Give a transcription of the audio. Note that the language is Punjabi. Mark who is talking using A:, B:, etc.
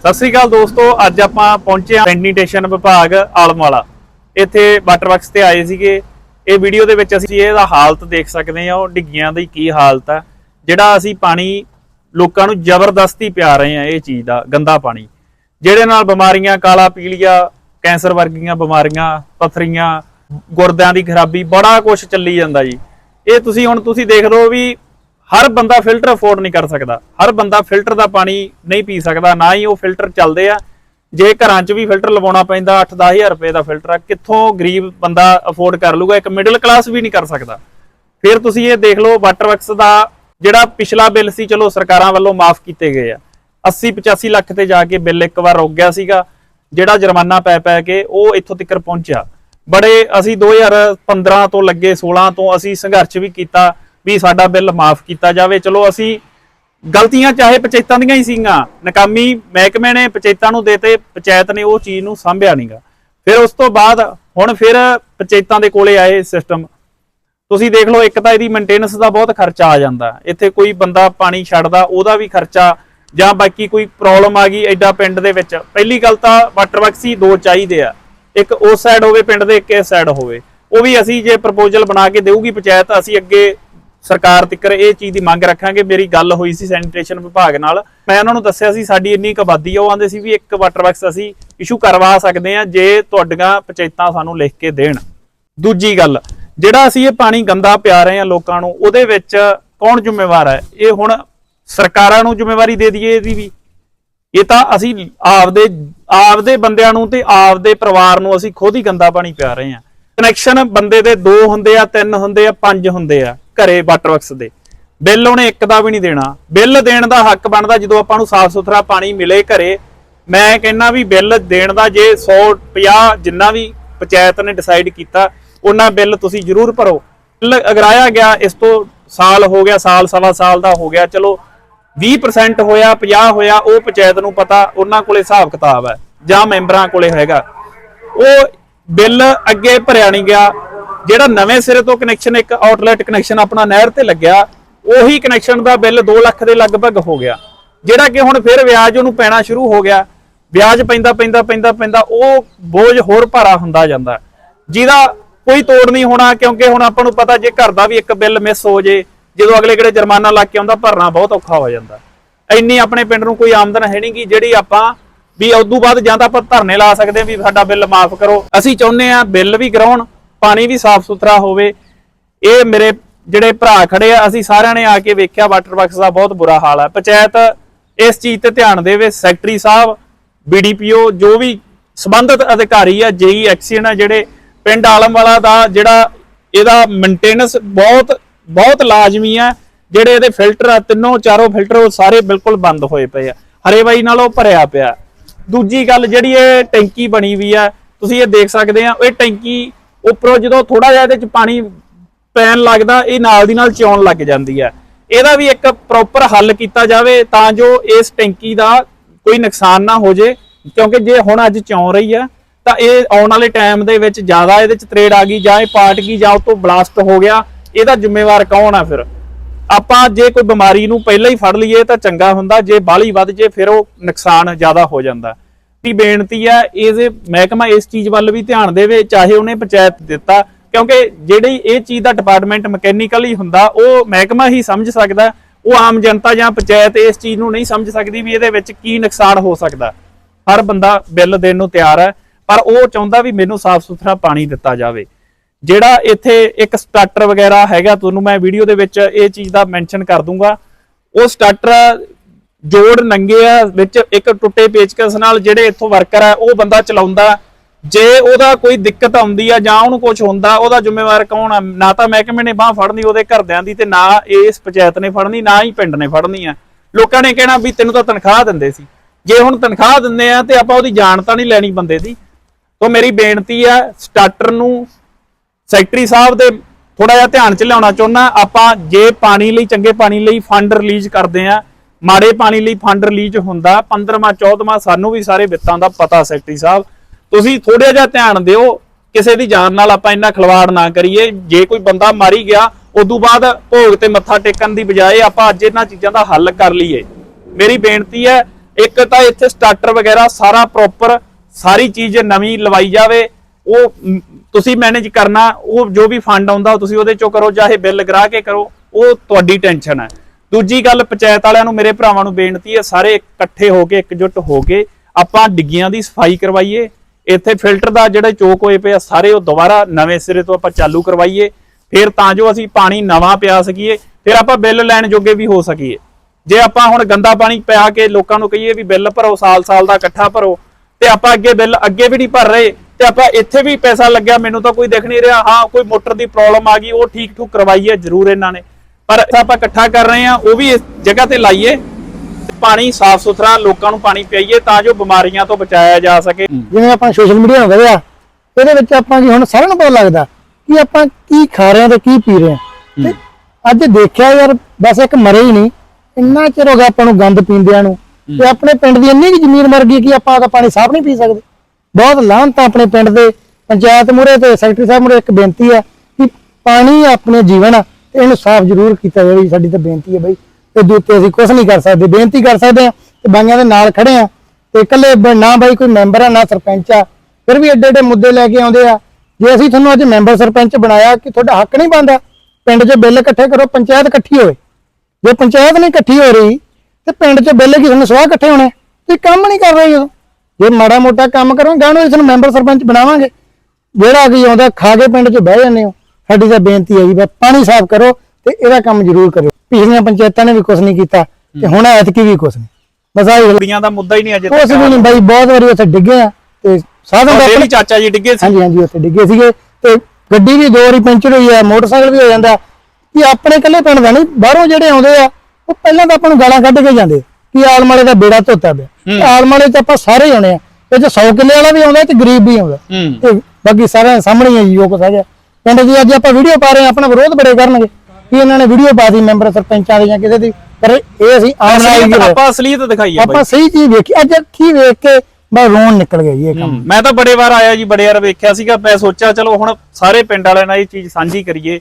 A: ਸਤਿ ਸ੍ਰੀ ਅਕਾਲ ਦੋਸਤੋ, ਅੱਜ ਆਪਾਂ ਪਹੁੰਚੇ ਹਾਂ ਸੈਨੀਟੇਸ਼ਨ ਵਿਭਾਗ ਆਲਮਵਾਲਾ। ਇੱਥੇ ਵਾਟਰ ਵਰਕਸ ਤੇ ਆਏ ਸੀਗੇ। ਇਹ ਵੀਡੀਓ ਦੇ ਵਿੱਚ ਅਸੀਂ ਇਹਦਾ ਹਾਲਤ ਦੇਖ ਸਕਦੇ ਹਾਂ, ਉਹ ਡਿੱਗੀਆਂ ਦੀ ਕੀ ਹਾਲਤ ਹੈ ਜਿਹੜਾ ਅਸੀਂ ਪਾਣੀ ਲੋਕਾਂ ਨੂੰ ਜ਼ਬਰਦਸਤੀ ਪਿਆ ਰਹੇ ਹਾਂ, ਇਹ ਚੀਜ਼ ਦਾ, ਗੰਦਾ ਪਾਣੀ। ਜਿਹਦੇ ਨਾਲ ਬਿਮਾਰੀਆਂ, ਕਾਲਾ ਪੀਲੀਆ, ਕੈਂਸਰ ਵਰਗੀਆਂ ਬਿਮਾਰੀਆਂ, ਪਥਰੀਆਂ, ਗੁਰਦਿਆਂ ਦੀ ਖਰਾਬੀ, ਬੜਾ ਕੁਝ ਚੱਲੀ ਜਾਂਦਾ ਜੀ। ਇਹ ਤੁਸੀਂ ਹੁਣ ਤੁਸੀਂ ਦੇਖ ਲਓ ਵੀ ਹਰ ਬੰਦਾ ਫਿਲਟਰ ਅਫੋਰਡ ਨਹੀਂ ਕਰ ਸਕਦਾ। ਹਰ ਬੰਦਾ ਫਿਲਟਰ ਦਾ ਪਾਣੀ ਨਹੀਂ ਪੀ ਸਕਦਾ, ਨਾ ਹੀ ਉਹ ਫਿਲਟਰ ਚੱਲਦੇ ਆ। ਜੇ ਘਰਾਂ 'ਚ ਵੀ ਫਿਲਟਰ ਲਵਾਉਣਾ ਪੈਂਦਾ 8-10000 ਰੁਪਏ ਦਾ ਫਿਲਟਰ ਆ, ਕਿੱਥੋਂ ਗਰੀਬ ਬੰਦਾ ਅਫੋਰਡ ਕਰ ਲੂਗਾ ਇੱਕ ਮਿਡਲ ਕਲਾਸ ਵੀ ਨਹੀਂ ਕਰ ਸਕਦਾ। ਫਿਰ ਤੁਸੀਂ ਇਹ ਦੇਖ ਲਓ ਵਾਟਰ ਵਰਕਸ ਦਾ ਜਿਹੜਾ ਪਿਛਲਾ ਬਿੱਲ ਸੀ, ਚਲੋ ਸਰਕਾਰਾਂ ਵੱਲੋਂ ਮਾਫ ਕੀਤੇ ਗਏ ਆ। 80-85 ਲੱਖ ਤੇ ਜਾ ਕੇ ਬਿੱਲ ਇੱਕ ਵਾਰ ਰੁਕ ਗਿਆ ਸੀਗਾ, ਜਿਹੜਾ ਜੁਰਮਾਨਾ ਪੈ ਪੈ ਕੇ ਉਹ ਇੱਥੋਂ ਤੱਕ ਪਹੁੰਚਿਆ। ਬੜੇ ਅਸੀਂ 2015 ਤੋਂ ਲੱਗੇ 16 ਤੋਂ ਅਸੀਂ ਸੰਘਰਸ਼ ਵੀ ਕੀਤਾ। ਵੀ ਸਾਡਾ ਬਿੱਲ ਮਾਫ ਕੀਤਾ ਜਾਵੇ। ਚਲੋ ਅਸੀਂ ਗਲਤੀਆਂ ਚਾਹੇ ਪੰਚਾਇਤਾਂ ਦੀਆਂ ਹੀ ਸੀਗੀਆਂ। ਨਕਾਮੀ ਮਹਿਕਮੇ ਨੇ ਪੰਚਾਇਤਾਂ ਨੂੰ ਦੇਤੇ, ਪੰਚਾਇਤ ਨੇ ਉਹ ਚੀਜ਼ ਨੂੰ ਸੰਭਿਆ ਨਹੀਂਗਾ ਫਿਰ ਉਸ ਤੋਂ ਬਾਅਦ ਹੁਣ ਫਿਰ ਪੰਚਾਇਤਾਂ ਦੇ ਕੋਲੇ ਆਏ ਸਿਸਟਮ ਤੁਸੀਂ ਦੇਖ ਲਓ, ਇੱਕ ਤਾਂ ਇਹਦੀ ਮੇਨਟੇਨੈਂਸ ਦਾ ਬਹੁਤ ਖਰਚਾ ਆ ਜਾਂਦਾ। ਇੱਥੇ ਕੋਈ ਬੰਦਾ ਪਾਣੀ ਛੱਡਦਾ, ਉਹਦਾ ਵੀ ਖਰਚਾ। ਜਾਂ ਬਾਕੀ ਕੋਈ ਪ੍ਰੋਬਲਮ ਆ ਗਈ ਐਡਾ ਪਿੰਡ ਦੇ ਵਿੱਚ। ਪਹਿਲੀ ਗੱਲ ਤਾਂ ਵਾਟਰ ਵਰਕਸ ਹੀ ਦੋ ਚਾਹੀਦੇ ਆ। ਇੱਕ ਉਸ ਸਾਈਡ ਹੋਵੇ, ਪਿੰਡ ਦੇ ਇੱਕ ਇਸ ਸਾਈਡ ਹੋਵੇ। ਉਹ ਵੀ ਅਸੀਂ ਜੇ ਪ੍ਰਪੋਜ਼ਲ ਬਣਾ ਕੇ ਦੇਊਗੀ ਪੰਚਾਇਤ, ਅਸੀਂ ਅੱਗੇ ਸਰਕਾਰ ਤੱਕਰ ਇਹ ਚੀਜ਼ ਦੀ ਮੰਗ ਰੱਖਾਂਗੇ। ਮੇਰੀ ਗੱਲ ਹੋਈ ਸੀ ਸੈਨੀਟੇਸ਼ਨ ਵਿਭਾਗ ਨਾਲ। ਮੈਂ ਉਹਨਾਂ ਨੂੰ ਦੱਸਿਆ ਸੀ, ਸਾਡੀ ਇੰਨੀ ਕੁ ਆਬਾਦੀ ਆ, ਉਹ ਆਂਦੇ ਸੀ ਵੀ ਇੱਕ ਵਾਟਰ ਵਰਕਸ ਅਸੀਂ ਇਸ਼ੂ ਕਰਵਾ ਸਕਦੇ ਆ ਜੇ ਤੁਹਾਡੀਆਂ ਪੰਚਾਇਤਾਂ ਸਾਨੂੰ ਲਿਖ ਕੇ ਦੇਣ। ਦੂਜੀ ਗੱਲ, ਜਿਹੜਾ ਅਸੀਂ ਇਹ ਪਾਣੀ ਗੰਦਾ ਪਿਆ ਰਹੇ ਆ ਲੋਕਾਂ ਨੂੰ, ਉਹਦੇ ਵਿੱਚ ਕੌਣ ਜ਼ਿੰਮੇਵਾਰ ਹੈ? ਇਹ ਹੁਣ ਸਰਕਾਰਾਂ ਨੂੰ ਜ਼ਿੰਮੇਵਾਰੀ ਦੇ ਦਈਏ ਇਹਦੀ ਵੀ। ਇਹ ਤਾਂ ਅਸੀਂ ਆਪਦੇ ਆਪਦੇ ਬੰਦਿਆਂ ਨੂੰ ਤੇ ਆਪਦੇ ਪਰਿਵਾਰ ਨੂੰ ਅਸੀਂ ਖੁਦ ਹੀ ਗੰਦਾ ਪਾਣੀ ਪਿਆ ਰਹੇ ਆ ਕਨੈਕਸ਼ਨ ਬੰਦੇ ਦੇ ਦੋ ਹੁੰਦੇ ਆ, ਤਿੰਨ ਹੁੰਦੇ ਆ, ਪੰਜ ਹੁੰਦੇ ਆ। ਘਰੇ ਵਾਟਰ ਵਰਕਸ ਦੇ। ਬਿੱਲ ਉਹਨੇ ਇੱਕ ਦਾ ਵੀ ਨਹੀਂ ਦੇਣਾ। ਬਿੱਲ ਦੇਣ ਦਾ ਹੱਕ ਬਣਦਾ ਜਦੋਂ ਆਪਾਂ ਨੂੰ ਸਾਫ਼ ਸੁਥਰਾ ਪਾਣੀ ਮਿਲੇ ਘਰੇ। ਮੈਂ ਕਹਿੰਨਾ ਵੀ ਬਿੱਲ ਦੇਣ ਦਾ ਜੇ 100 50 ਜਿੰਨਾ ਵੀ ਪੰਚਾਇਤ ਨੇ ਡਿਸਾਈਡ ਕੀਤਾ ਉਹਨਾਂ ਬਿੱਲ ਤੁਸੀਂ ਜ਼ਰੂਰ ਭਰੋ। ਬਿੱਲ ਅਗਰਾਇਆ ਗਿਆ, ਇਸ ਤੋਂ ਸਾਲ ਹੋ ਗਿਆ, ਸਾਲ ਸਵਾ ਸਾਲ ਦਾ ਹੋ ਗਿਆ, ਚਲੋ 20% ਹੋਇਆ 50 ਹੋਇਆ, ਉਹ ਪੰਚਾਇਤ ਨੂੰ ਪਤਾ ਉਹਨਾਂ ਕੋਲੇ ਹਿਸਾਬ ਕਿਤਾਬ ਹੈ ਜਾਂ ਮੈਂਬਰਾਂ ਕੋਲੇ ਹੈਗਾ। ਉਹ ਬਿੱਲ ਅੱਗੇ ਭਰਿਆ ਨਹੀਂ ਗਿਆ ਜਿਹੜਾ ਨਵੇਂ ਸਿਰੇ ਤੋਂ ਕਨੈਕਸ਼ਨ ਇੱਕ ਆਊਟਲੈਟ ਕਨੈਕਸ਼ਨ ਆਪਣਾ ਨਹਿਰ ਤੇ ਲੱਗਿਆ, ਉਹੀ ਕਨੈਕਸ਼ਨ ਦਾ ਬਿੱਲ 2 ਲੱਖ ਦੇ ਲਗਭਗ ਹੋ ਗਿਆ। ਜਿਹੜਾ ਕਿ ਹੁਣ ਫਿਰ ਵਿਆਜ ਉਹਨੂੰ ਪੈਣਾ ਸ਼ੁਰੂ ਹੋ ਗਿਆ। ਵਿਆਜ ਪੈਂਦਾ ਪੈਂਦਾ ਪੈਂਦਾ ਪੈਂਦਾ, ਉਹ ਬੋਝ ਹੋਰ ਭਾਰਾ ਹੁੰਦਾ ਜਾਂਦਾ। ਜਿਹਦਾ ਕੋਈ ਤੋੜ ਨਹੀਂ ਹੋਣਾ, ਕਿਉਂਕਿ ਹੁਣ ਆਪਾਂ ਨੂੰ ਪਤਾ ਜੇ ਘਰ ਦਾ ਵੀ ਇੱਕ ਬਿੱਲ ਮਿਸ ਹੋ ਜੇ, ਜਦੋਂ ਅਗਲੇ ਕਿਹੜੇ ਜੁਰਮਾਨਾ ਲੱਗ ਕੇ ਆਉਂਦਾ, ਭਰਨਾ ਬਹੁਤ ਔਖਾ ਹੋ ਜਾਂਦਾ। ਇੰਨੀ ਆਪਣੇ ਪਿੰਡ ਨੂੰ ਕੋਈ ਆਮਦਨ ਹੈ ਨਹੀਂ ਗੀ, ਜਿਹੜੀ ਆਪਾਂ ਵੀ ਉਦੋਂ ਬਾਅਦ ਜਾਂ ਤਾਂ ਆਪਾਂ ਧਰਨੇ ਲਾ ਸਕਦੇ ਹਾਂ ਵੀ ਸਾਡਾ ਬਿੱਲ ਮਾਫ ਕਰੋ। ਅਸੀਂ ਚਾਹੁੰਦੇ ਆ ਬਿੱਲ ਵੀ ਕਰਾਉਣ ਪਾਣੀ ਵੀ ਸਾਫ਼ ਸੁਥਰਾ ਹੋਵੇ, ਇਹ ਮੇਰੇ ਜਿਹੜੇ ਭਰਾ ਖੜੇ ਆ, ਅਸੀਂ ਸਾਰਿਆਂ ਨੇ ਆ ਕੇ ਵੇਖਿਆ, ਵਾਟਰ ਵਰਕਸ ਦਾ ਬਹੁਤ ਬੁਰਾ ਹਾਲ ਹੈ ਪੰਚਾਇਤ ਇਸ ਚੀਜ਼ ਤੇ ਧਿਆਨ ਦੇਵੇ, ਸੈਕਟਰੀ ਸਾਹਿਬ ਬੀਡੀਪੀਓ ਜੋ ਵੀ ਸੰਬੰਧਿਤ ਅਧਿਕਾਰੀ ਆ ਜੇਈ ਐਕਸੀਅਨ ਆ, ਜਿਹੜੇ ਪਿੰਡ ਆਲਮਵਾਲਾ ਦਾ ਜਿਹੜਾ ਇਹਦਾ ਮੇਨਟੇਨੈਂਸ ਬਹੁਤ ਬਹੁਤ ਲਾਜ਼ਮੀ ਆ, ਜਿਹੜੇ ਇਹਦੇ ਫਿਲਟਰ ਆ, ਤਿੰਨੋਂ ਚਾਰੋਂ ਫਿਲਟਰ ਉਹ ਸਾਰੇ ਬਿਲਕੁਲ ਬੰਦ ਹੋਏ ਪਏ ਆ ਹਰੇਵਾਈ ਨਾਲ ਉਹ ਭਰਿਆ ਪਿਆ। ਦੂਜੀ ਗੱਲ ਜਿਹੜੀ ਇਹ ਟੈਂਕੀ ਬਣੀ ਵੀ ਆ, ਤੁਸੀਂ ਇਹ ਦੇਖ ਸਕਦੇ ਆ, ਇਹ ਟੈਂਕੀ ਉੱਪਰੋਂ ਜਦੋਂ ਥੋੜਾ ਜਿਹਾ ਇਹਦੇ ਚ ਪਾਣੀ ਪੈਣ ਲੱਗਦਾ, ਇਹ ਨਾਲ ਦੀ ਨਾਲ ਚੌਣ ਲੱਗ ਜਾਂਦੀ ਹੈ। ਇਹਦਾ ਵੀ ਇੱਕ ਪ੍ਰੋਪਰ ਹੱਲ ਕੀਤਾ ਜਾਵੇ ਤਾਂ ਜੋ ਇਸ ਟੈਂਕੀ ਦਾ ਕੋਈ ਨੁਕਸਾਨ ਨਾ ਹੋ ਜੇ, ਕਿਉਂਕਿ ਜੇ ਹੁਣ ਅੱਜ ਚੌਂ ਰਹੀ ਆ ਤਾਂ ਇਹ ਆਉਣ ਵਾਲੇ ਟਾਈਮ ਦੇ ਵਿੱਚ ਜ਼ਿਆਦਾ ਇਹਦੇ ਚ ਤਰੇੜ ਆ ਗਈ, ਜਾਂ ਇਹ ਪਾਟ ਗਈ ਜਾਂ ਉਹ ਤੋਂ ਬਲਾਸਟ ਹੋ ਗਿਆ, ਇਹਦਾ ਜ਼ਿੰਮੇਵਾਰ ਕੌਣ ਆ ਫਿਰ? ਆਪਾਂ ਜੇ ਕੋਈ ਬਿਮਾਰੀ ਨੂੰ ਪਹਿਲਾਂ ਹੀ ਫੜ ਲਈਏ ਤਾਂ ਚੰਗਾ ਹੁੰਦਾ, ਜੇ ਬਾਲੀ ਵੱਧ ਜੇ ਫਿਰ ਉਹ ਨੁਕਸਾਨ ਜ਼ਿਆਦਾ ਹੋ ਜਾਂਦਾ। ਦੀ ਬੇਨਤੀ ਆ, ਇਹ ਮਹਿਕਮਾ ਇਸ ਚੀਜ਼ ਵੱਲ ਵੀ ਧਿਆਨ ਦੇਵੇ, ਚਾਹੇ ਉਹਨੇ ਪੰਚਾਇਤ ਦਿੱਤਾ, ਕਿਉਂਕਿ ਜਿਹੜੀ ਇਹ ਚੀਜ਼ ਦਾ ਡਿਪਾਰਟਮੈਂਟ ਮਕੈਨੀਕਲ ਹੀ ਹੁੰਦਾ, ਉਹ ਮਹਿਕਮਾ ਹੀ ਸਮਝ ਸਕਦਾ, ਉਹ ਆਮ ਜਨਤਾ ਜਾਂ ਪੰਚਾਇਤ ਇਸ ਚੀਜ਼ ਨੂੰ ਨਹੀਂ ਸਮਝ ਸਕਦੀ ਵੀ ਇਹਦੇ ਵਿੱਚ ਕੀ ਨੁਕਸਾਨ ਹੋ ਸਕਦਾ। ਹਰ ਬੰਦਾ ਬਿੱਲ ਦੇਣ ਨੂੰ ਤਿਆਰ ਹੈ ਪਰ ਉਹ ਚਾਹੁੰਦਾ ਵੀ ਮੈਨੂੰ ਸਾਫ਼ ਸੁਥਰਾ ਪਾਣੀ ਦਿੱਤਾ ਜਾਵੇ। ਜਿਹੜਾ ਇੱਥੇ ਇੱਕ ਸਟਾਰਟਰ ਵਗੈਰਾ ਹੈਗਾ, ਤੁਹਾਨੂੰ ਮੈਂ ਵੀਡੀਓ ਦੇ ਵਿੱਚ ਇਹ ਚੀਜ਼ ਦਾ ਮੈਂਸ਼ਨ ਕਰ ਦੂੰਗਾ। ਉਹ ਸਟਾਰਟਰ ਜੋੜ ਨੰਗੇ ਆ, ਵਿੱਚ ਇੱਕ ਟੁੱਟੇ ਪੇਚਕਸ ਨਾਲ ਜਿਹੜੇ ਇੱਥੋਂ ਵਰਕਰ ਆ, ਉਹ ਬੰਦਾ ਚਲਾਉਂਦਾ। ਜੇ ਉਹਦਾ ਕੋਈ ਦਿੱਕਤ ਆਉਂਦੀ ਆ ਜਾਂ ਉਹਨੂੰ ਕੁਝ ਹੁੰਦਾ, ਉਹਦਾ ਜ਼ਿੰਮੇਵਾਰ ਕੌਣ ਆ? ਨਾ ਤਾਂ ਮਹਿਕਮੇ ਨੇ ਬਾਹ ਫੜਨੀ ਉਹਦੇ ਘਰਦਿਆਂ ਦੀ ਤੇ ਨਾ ਇਸ ਪੰਚਾਇਤ ਨੇ ਫੜਨੀ, ਨਾ ਹੀ ਪਿੰਡ ਨੇ ਫੜਨੀ ਆ। ਲੋਕਾਂ ਨੇ ਕਹਿਣਾ ਵੀ ਤੈਨੂੰ ਤਾਂ ਤਨਖਾਹ ਦਿੰਦੇ ਸੀ। ਜੇ ਹੁਣ ਤਨਖਾਹ ਦਿੰਦੇ ਆ ਤੇ ਆਪਾਂ ਉਹਦੀ ਜਾਣ ਤਾਂ ਨਹੀਂ ਲੈਣੀ ਬੰਦੇ ਦੀ। ਤੋਂ ਮੇਰੀ ਬੇਨਤੀ ਆ, ਸਟਾਰਟਰ ਨੂੰ ਸੈਕਟਰੀ ਸਾਹਿਬ ਦੇ ਥੋੜਾ ਜਿਹਾ ਧਿਆਨ ਚ ਲਿਆਉਣਾ ਚਾਹੁੰਦਾ ਆਪਾਂ ਜੇ ਪਾਣੀ ਲਈ, ਚੰਗੇ ਪਾਣੀ ਲਈ ਫੰਡ ਰਿਲੀਜ਼ ਕਰਦੇ ਆ ਮਾੜੇ ਪਾਣੀ ਲਈ ਫੰਡ ਰਿਲੀਜ਼ ਹੁੰਦਾ 15ਵਾਂ 14ਵਾਂ ਸਾਨੂੰ ਵੀ ਸਾਰੇ ਵਿੱਤਾਂ ਦਾ ਪਤਾ ਸੈਕਟਰੀ ਸਾਹਿਬ। ਤੁਸੀਂ ਥੋੜਾ ਜਿਹਾ ਧਿਆਨ ਦਿਓ, ਕਿਸੇ ਦੀ ਜਾਨ ਨਾਲ ਆਪਾਂ ਇੰਨਾ ਖਿਲਵਾੜ ਨਾ ਕਰੀਏ। ਜੇ ਕੋਈ ਬੰਦਾ ਮਾਰੀ ਗਿਆ, ਉਦੋਂ ਬਾਅਦ ਭੋਗ ਤੇ ਮੱਥਾ ਟੇਕਣ ਦੀ ਬਜਾਏ ਆਪਾਂ ਅੱਜ ਇਹਨਾਂ ਚੀਜ਼ਾਂ ਦਾ ਹੱਲ ਕਰ ਲਈਏ। ਮੇਰੀ ਬੇਨਤੀ ਹੈ, ਇੱਕ ਤਾਂ ਇੱਥੇ ਸਟਾਰਟਰ ਵਗੈਰਾ ਸਾਰਾ ਪ੍ਰੋਪਰ ਸਾਰੀ ਚੀਜ਼ ਨਵੀਂ ਲਵਾਈ ਜਾਵੇ। ਉਹ ਤੁਸੀਂ ਮੈਨੇਜ ਕਰਨਾ, ਉਹ ਜੋ ਵੀ ਫੰਡ ਆਉਂਦਾ ਤੁਸੀਂ ਉਹਦੇ ਚੋਂ ਕਰੋ, ਚਾਹੇ ਬਿੱਲ ਗਰਾ ਕੇ ਕਰੋ, ਉਹ ਤੁਹਾਡੀ ਟੈਨਸ਼ਨ ਹੈ। ਦੂਜੀ ਗੱਲ, ਪੰਚਾਇਤ ਵਾਲਿਆਂ ਨੂੰ ਮੇਰੇ ਭਰਾਵਾਂ ਨੂੰ ਬੇਨਤੀ ਹੈ, ਸਾਰੇ ਇਕੱਠੇ ਹੋ ਕੇ, ਇਕਜੁੱਟ ਹੋ ਕੇ ਆਪਾਂ ਡਿੱਗੀਆਂ ਦੀ ਸਫ਼ਾਈ ਕਰਵਾਈਏ। ਇੱਥੇ ਫਿਲਟਰ ਦਾ ਜਿਹੜੇ ਚੋਕ ਹੋਏ ਪਏ ਆ, ਸਾਰੇ ਉਹ ਦੁਬਾਰਾ ਨਵੇਂ ਸਿਰੇ ਤੋਂ ਆਪਾਂ ਚਾਲੂ ਕਰਵਾਈਏ। ਫਿਰ ਤਾਂ ਜੋ ਅਸੀਂ ਪਾਣੀ ਨਵਾਂ ਪਿਆ ਸਕੀਏ, ਫਿਰ ਆਪਾਂ ਬਿੱਲ ਲੈਣ ਜੋਗੇ ਵੀ ਹੋ ਸਕੀਏ। ਜੇ ਆਪਾਂ ਹੁਣ ਗੰਦਾ ਪਾਣੀ ਪਿਆ ਕੇ ਲੋਕਾਂ ਨੂੰ ਕਹੀਏ ਵੀ ਬਿੱਲ ਭਰੋ, ਸਾਲ-ਸਾਲ ਦਾ ਇਕੱਠਾ ਭਰੋ, ਤੇ ਆਪਾਂ ਅੱਗੇ ਬਿੱਲ ਅੱਗੇ ਵੀ ਨਹੀਂ ਭਰ ਰਹੇ, ਤੇ ਆਪਾਂ ਇੱਥੇ ਵੀ ਪੈਸਾ ਲੱਗਿਆ, ਮੈਨੂੰ ਤਾਂ ਕੋਈ ਦਿਖ ਨਹੀਂ ਰਿਹਾ, ਹਾਂ, ਕੋਈ ਮੋਟਰ ਦੀ ਪ੍ਰੋਬਲਮ ਆ ਗਈ, ਉਹ ਠੀਕ ਠੂਕ ਕਰਵਾਈ ਹੈ ਜ਼ਰੂਰ ਇਹਨਾਂ ਨੇ। ਪਰ ਆਪਾਂ ਇਕੱਠਾ ਕਰ ਰਹੇ ਆ ਉਹ ਵੀ ਇਸ ਜਗ੍ਹਾ ਤੇ ਲਾਈਏ। ਪਾਣੀ ਸਾਫ਼ ਸੁਥਰਾ ਲੋਕਾਂ ਨੂੰ ਪਾਣੀ ਪਿਆਈਏ ਤਾਂ ਜੋ ਬਿਮਾਰੀਆਂ ਤੋਂ ਬਚਾਇਆ ਜਾ ਸਕੇ।
B: ਜਿਵੇਂ ਆਪਾਂ ਸੋਸ਼ਲ ਮੀਡੀਆ ਵਧਿਆ ਇਹਦੇ ਵਿੱਚ ਆਪਾਂ ਕੀ ਹੁਣ ਸਾਰਿਆਂ ਨੂੰ ਪਤਾ ਲੱਗਦਾ ਕਿ ਆਪਾਂ ਕੀ ਖਾ ਰਹੇ ਹਾਂ ਤੇ ਕੀ ਪੀ ਰਹੇ ਤੇ ਅੱਜ ਦੇਖਿਆ ਯਾਰ ਬਸ ਇੱਕ ਮਰੇ ਹੀ ਨਹੀਂ ਇੰਨਾ ਚਿਰ ਹੋ ਗਿਆ ਆਪਾਂ ਨੂੰ ਗੰਦ ਪੀਂਦਿਆਂ ਨੂੰ। ਤੇ ਆਪਣੇ ਪਿੰਡ ਦੀ ਇੰਨੀ ਕੁ ਜ਼ਮੀਨ ਮਰ ਗਈ ਕਿ ਆਪਾਂ ਉਹਦਾ ਪਾਣੀ ਸਾਫ਼ ਨਹੀਂ ਪੀ ਸਕਦੇ। ਬਹੁਤ ਲਾਹਨਤ ਆ ਆਪਣੇ ਪਿੰਡ ਦੇ ਪੰਚਾਇਤ ਮੂਹਰੇ ਤੇ ਸੈਕਟਰੀ ਸਾਹਿਬ ਮੂਹਰੇ ਇੱਕ ਬੇਨਤੀ ਹੈ ਕਿ ਪਾਣੀ ਆਪਣੇ ਜੀਵਨ ਆ ਤੇ ਇਹਨੂੰ ਸਾਫ਼ ਜ਼ਰੂਰ ਕੀਤਾ ਜਾਵੇ ਸਾਡੀ ਤਾਂ ਬੇਨਤੀ ਹੈ ਬਈ। ਤੇ ਦੂਤੇ ਅਸੀਂ ਕੁਝ ਨਹੀਂ ਕਰ ਸਕਦੇ, ਬੇਨਤੀ ਕਰ ਸਕਦੇ ਆ ਤੇ ਬਾਈਆਂ ਦੇ ਨਾਲ ਖੜੇ ਆ ਤੇ ਇਕੱਲੇ ਨਾ ਬਾਈ ਕੋਈ ਮੈਂਬਰ ਆ, ਨਾ ਸਰਪੰਚ ਆ, ਫਿਰ ਵੀ ਐਡੇ ਐਡੇ ਮੁੱਦੇ ਲੈ ਕੇ ਆਉਂਦੇ ਆ। ਜੇ ਅਸੀਂ ਤੁਹਾਨੂੰ ਅੱਜ ਮੈਂਬਰ ਸਰਪੰਚ ਬਣਾਇਆ ਕਿ ਤੁਹਾਡਾ ਹੱਕ ਨਹੀਂ ਬਣਦਾ, ਪਿੰਡ 'ਚ ਬਿੱਲ ਇਕੱਠੇ ਕਰੋ, ਪੰਚਾਇਤ ਇਕੱਠੀ ਹੋਵੇ। ਜੇ ਪੰਚਾਇਤ ਨਹੀਂ ਇਕੱਠੀ ਹੋ ਰਹੀ, ਤੇ ਪਿੰਡ 'ਚ ਬਿੱਲ ਕਿਸੇ ਨੂੰ ਸਵਾਹ ਇਕੱਠੇ ਹੋਣੇ? ਤੇ ਕੰਮ ਨਹੀਂ ਕਰ ਰਹੇ ਜਦੋਂ ਜੇ ਮਾੜਾ ਮੋਟਾ ਕੰਮ ਕਰੋ ਗਾਣੋ ਇਸ ਨੂੰ ਮੈਂਬਰ ਸਰਪੰਚ ਬਣਾਵਾਂਗੇ। ਜਿਹੜਾ ਕੀ ਆਉਂਦਾ, ਖਾ ਕੇ ਪਿੰਡ 'ਚ ਬਹਿ ਜਾਂਦੇ ਹੋ। ਸਾਡੀ ਤਾਂ ਬੇਨਤੀ ਹੈ ਜੀ ਬਸ ਪਾਣੀ ਸਾਫ਼ ਕਰੋ ਤੇ ਇਹਦਾ ਕੰਮ ਜ਼ਰੂਰ ਕਰਿਓ। ਪਿਛਲੀਆਂ ਪੰਚਾਇਤਾਂ ਨੇ ਵੀ ਕੁਝ ਨਹੀਂ ਕੀਤਾ ਤੇ ਹੁਣ ਐਤਕੀ ਵੀ ਕੁਝ ਨਹੀਂ। ਬਸ ਆਹੀ
A: ਕੁੜੀਆਂ ਦਾ ਮੁੱਦਾ ਹੀ ਨਹੀਂ ਅਜੇ
B: ਕੁਝ ਵੀ ਨਹੀਂ ਬਾਈ ਬਹੁਤ ਵਾਰੀ ਉੱਥੇ ਡਿੱਗੇ ਆ ਤੇ ਸਾਧਨ ਦਾ ਆਪਣੇ-
A: ਚਾਚਾ ਜੀ ਡਿੱਗੇ ਸੀ।
B: ਹਾਂਜੀ ਹਾਂਜੀ ਉੱਥੇ ਡਿੱਗੇ ਸੀਗੇ ਤੇ ਗੱਡੀ ਵੀ ਦੋ ਵਾਰੀ ਪੈਂਚਰ ਹੋਈ ਆ ਮੋਟਰਸਾਈਕਲ ਵੀ ਹੋ ਜਾਂਦਾ। ਕਿ ਆਪਣੇ ਇਕੱਲੇ ਪਿੰਡ ਦਾ ਨਹੀਂ ਬਾਹਰੋਂ ਜਿਹੜੇ ਆਉਂਦੇ ਆ ਉਹ ਪਹਿਲਾਂ ਤਾਂ ਆਪਾਂ ਨੂੰ ਗਾਲਾਂ ਕੱਢ ਕੇ ਜਾਂਦੇ। ਕਿ ਆਲਮਾਲੇ ਦਾ ਬੇੜਾ ਧੋਤਾ ਪਿਆ। ਆਲਮਾਲੇ 'ਚ ਆਪਾਂ ਸਾਰੇ ਆਉਣੇ ਆ। ਇਹ 'ਚ 100 ਕਿੱਲੇ ਵਾਲਾ ਵੀ ਆਉਂਦਾ ਤੇ ਗਰੀਬ ਵੀ ਆਉਂਦਾ। ਤੇ ਬਾਕੀ ਸਾਰਿਆਂ ਸਾਹਮਣੇ ਹੀ ਹੈ ਜੀ ਜੋ ਕੁਛ ਹੈਗਾ। ਪਿੰਡ ਦੀ ਅੱਜ ਆਪਾਂ ਵੀਡੀਓ ਪਾ ਰਹੇ ਆ ਆਪਣਾ ਵਿਰੋਧ ਬੜੇ ਕਰਨਗੇ। ਕਿ ਇਹਨਾਂ ਨੇ ਵੀਡੀਓ ਪਾਤੀ ਮੈਂਬਰ ਸਰਪੰਚਾਂ ਦੀ ਜਾਂ ਕਿਸੇ ਦੀ। ਪਰ ਇਹ ਅਸੀਂ
A: ਅਸਲੀਅਤ ਆਪਾਂ ਅਸਲੀਅਤ ਦਿਖਾਈ ਆ
B: ਆਪਾਂ ਸਹੀ ਚੀਜ਼ ਵੇਖੀ। ਅੱਜ ਅੱਖੀ ਵੇਖ ਕੇ ਬਸ ਰੋਣ ਨਿਕਲ ਗਿਆ ਜੀ ਇਹ ਕੰਮ।
A: ਮੈਂ ਤਾਂ ਬੜੇ ਵਾਰ ਆਇਆ ਜੀ ਬੜੇ ਵਾਰ ਵੇਖਿਆ ਸੀਗਾ ਮੈਂ ਸੋਚਿਆ ਚਲੋ ਹੁਣ ਸਾਰੇ ਪਿੰਡ ਵਾਲਿਆਂ ਨਾਲ ਇਹ ਚੀਜ਼ ਸਾਂਝੀ ਕਰੀਏ।